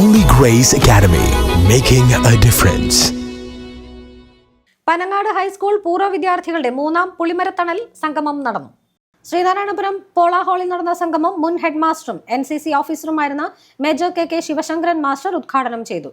Grace Academy, making a difference. Panangad high school പൂർവ വിദ്യാർത്ഥികളുടെ മൂന്നാം പുളിമരത്തണൽ സംഗമം നടന്നു ശ്രീനാരായണപുരം പോള ഹാളിൽ നടന്ന സംഗമം മുൻ ഹെഡ് മാസ്റ്ററും N C C ഓഫീസറുമായിരുന്ന major K K Sivasankaran master ഉദ്ഘാടനം ചെയ്തു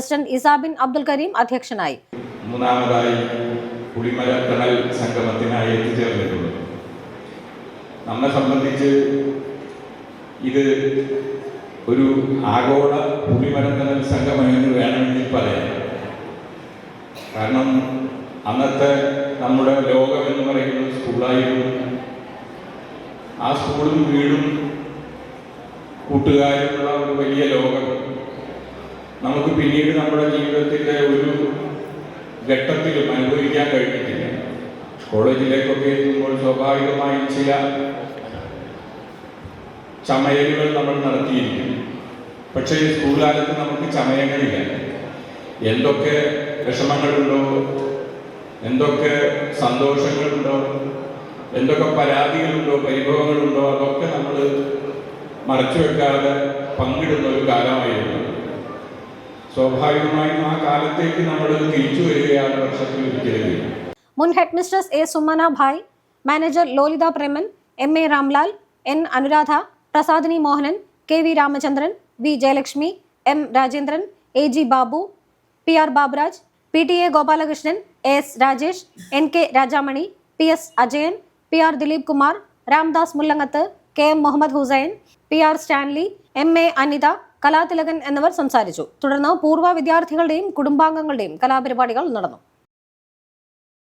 പ്രസിഡന്റ് ഇസാബിൻ അബ്ദുൽ കരീം അധ്യക്ഷനായി. മൂന്നാമതായി പുളിമല ടണൽ സംഗമത്തിനായി എത്തിച്ചേർന്നിട്ടുള്ളത് നമ്മെ സംബന്ധിച്ച് ഇത് ഒരു ആഗോള പുളിമല ടണൽ സംഗമെന്ന് വേണമെങ്കിൽ പറയാം. കാരണം അന്നത്തെ നമ്മുടെ ലോകം എന്ന് പറയുന്നത് സ്കൂളായിരുന്നു. ആ സ്കൂളും വീടും കൂട്ടുകാരുമുള്ള ഒരു വലിയ ലോകം. നമുക്ക് പിന്നീട് നമ്മുടെ ജീവിതത്തിന്റെ ഒരു ഘട്ടത്തിലും അനുഭവിക്കാൻ കഴിഞ്ഞിട്ടില്ല. കോളേജിലേക്കൊക്കെ എത്തുമ്പോൾ സ്വാഭാവികമായും ചില ചമയലുകൾ നമ്മൾ നടത്തിയിരിക്കും പക്ഷേ സ്കൂൾ കാലത്ത് നമുക്ക് ചമയങ്ങളില്ല. എന്തൊക്കെ വിഷമങ്ങളുണ്ടോ എന്തൊക്കെ സന്തോഷങ്ങളുണ്ടോ എന്തൊക്കെ പരാതികളുണ്ടോ പരിഭവങ്ങളുണ്ടോ അതൊക്കെ നമ്മൾ മറച്ചു വെക്കാതെ പങ്കിടുന്ന ഒരു കാലമായിരുന്നു. സ്വാഭാവികമായും ആ കാലത്തേക്ക് നമ്മൾ തിരിച്ചു വരികയാണ് വർഷത്തിൽ ഒരിക്കലും മുൻ head mistress A Sumana Bai manager Lolitha Preman M A Ramlal N Anuradha Prasadini Mohanan K V Ramachandran V Jayalakshmi M Rajendran A G Babu P R Baburaj P T A Gopalakrishnan A S Rajesh N K Rajamani P S Ajayan P R Dileep Kumar Ramdas Mullangath K M Muhammed Hussain P R Stanley M A Anitha Kalathilakan എന്നിവർ സംസാരിച്ചു. തുടർന്ന് പൂർവ വിദ്യാർത്ഥികളുടെയും കുടുംബാംഗങ്ങളുടെയും കലാപരിപാടികൾ നടന്നു.